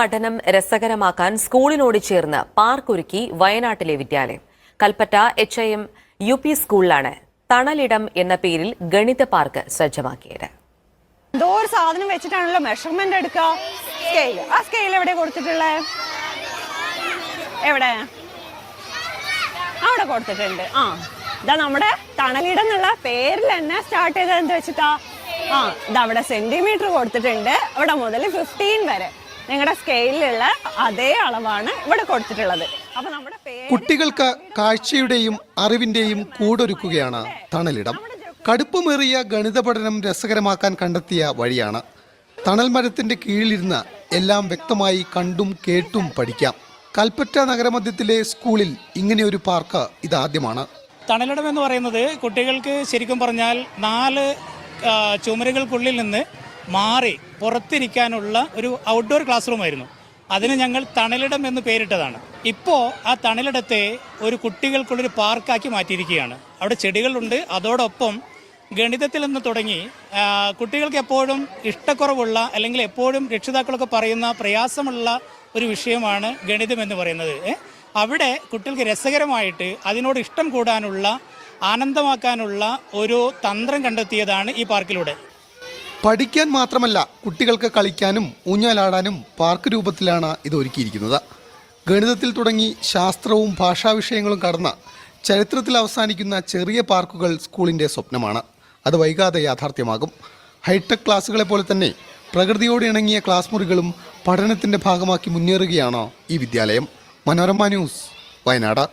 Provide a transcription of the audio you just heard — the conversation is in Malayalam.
പഠനം രസകരമാക്കാൻ സ്കൂളിനോട് ചേർന്ന് പാർക്ക് ഒരുക്കി വയനാട്ടിലെ വിദ്യാലയം. Kalpetta H I M U P സ്കൂളിലാണ് തണലിടം എന്ന പേരിൽ ഗണിത പാർക്ക് സജ്ജമാക്കിയത്. എന്തോ ഒരു സാധനം വെച്ചിട്ടാണല്ലോ മെഷർമെന്റ് എടുക്കുക? സ്കെയിൽ ആ സ്കെയിൽ എവിടെ കൊടുത്തിട്ടുള്ളത് എവിടെ? അവിടെ കൊടുത്തിട്ടുണ്ട്. ആ ഇതാ നമ്മുടെ തണലിടം എന്നുള്ള പേരിൽ തന്നെ സ്റ്റാർട്ട് ചെയ്തത് എന്ത് വെച്ചിട്ടാ? ആ ഇതവിടെ സെന്റിമീറ്റർ കൊടുത്തിട്ടുണ്ട്. അവിടെ മുതൽ ഫിഫ്റ്റീൻ വരെ. നിങ്ങളുടെ സ്കെയിലുള്ള അതേ അളവാണ് ഇവിടെ കൊടുത്തിട്ടുള്ളത്. അപ്പൊ നമ്മുടെ പേര് കുട്ടികൾക്ക് കാഴ്ചയുടെയും അറിവിന്റെയും കൂടൊരുക്കുകയാണ് തണലിടം. കടുപ്പമേറിയ ഗണിത പഠനം രസകരമാക്കാൻ കണ്ടെത്തിയ വഴിയാണ്. തണൽ മരത്തിന്റെ കീഴിലിരുന്ന് എല്ലാം വ്യക്തമായി കണ്ടും കേട്ടും പഠിക്കാം. കൽപ്പറ്റ നഗരമധ്യത്തിലെ സ്കൂളിൽ ഇങ്ങനെയൊരു പാർക്ക് ഇതാദ്യമാണ്. തണലിടം എന്ന് പറയുന്നത് കുട്ടികൾക്ക് ശരിക്കും പറഞ്ഞാൽ നാല് ചുമരുകൾക്കുള്ളിൽ നിന്ന് മാറി പുറത്തിരിക്കാനുള്ള ഒരു ഔട്ട്ഡോർ ക്ലാസ് റൂം ആയിരുന്നു. അതിന് ഞങ്ങൾ തണലിടം എന്ന് പേരിട്ടതാണ്. ഇപ്പോൾ ആ തണലിടത്തെ ഒരു കുട്ടികൾക്കുള്ളൊരു പാർക്കാക്കി മാറ്റിയിരിക്കുകയാണ്. അവിടെ ചെടികളുണ്ട്. അതോടൊപ്പം ഗണിതത്തിൽ നിന്ന് തുടങ്ങി കുട്ടികൾക്ക് എപ്പോഴും ഇഷ്ടക്കുറവുള്ള അല്ലെങ്കിൽ എപ്പോഴും രക്ഷിതാക്കളൊക്കെ പറയുന്ന പ്രയാസമുള്ള ഒരു വിഷയമാണ് ഗണിതം എന്ന് പറയുന്നത്. അവിടെ കുട്ടികൾക്ക് രസകരമായിട്ട് അതിനോട് ഇഷ്ടം കൂടാനുള്ള ആനന്ദമാക്കാനുള്ള ഒരു തന്ത്രം കണ്ടെത്തിയതാണ് ഈ പാർക്കിലൂടെ. പഠിക്കാൻ മാത്രമല്ല കുട്ടികൾക്ക് കളിക്കാനും ഊഞ്ഞാലാടാനും പാർക്ക് രൂപത്തിലാണ് ഇത് ഒരുക്കിയിരിക്കുന്നത്. ഗണിതത്തിൽ തുടങ്ങി ശാസ്ത്രവും ഭാഷാ വിഷയങ്ങളും കടന്ന ചരിത്രത്തിൽ അവസാനിക്കുന്ന ചെറിയ പാർക്കുകൾ സ്കൂളിന്റെ സ്വപ്നമാണ്. അത് വൈകാതെ യാഥാർത്ഥ്യമാകും. ഹൈടെക് ക്ലാസ്സുകളെ പോലെ തന്നെ പ്രകൃതിയോട് ഇണങ്ങിയ ക്ലാസ് മുറികളും പഠനത്തിന്റെ ഭാഗമാക്കി മുന്നേറുകയാണ് ഈ വിദ്യാലയം. മനോരമ ന്യൂസ് വയനാട്.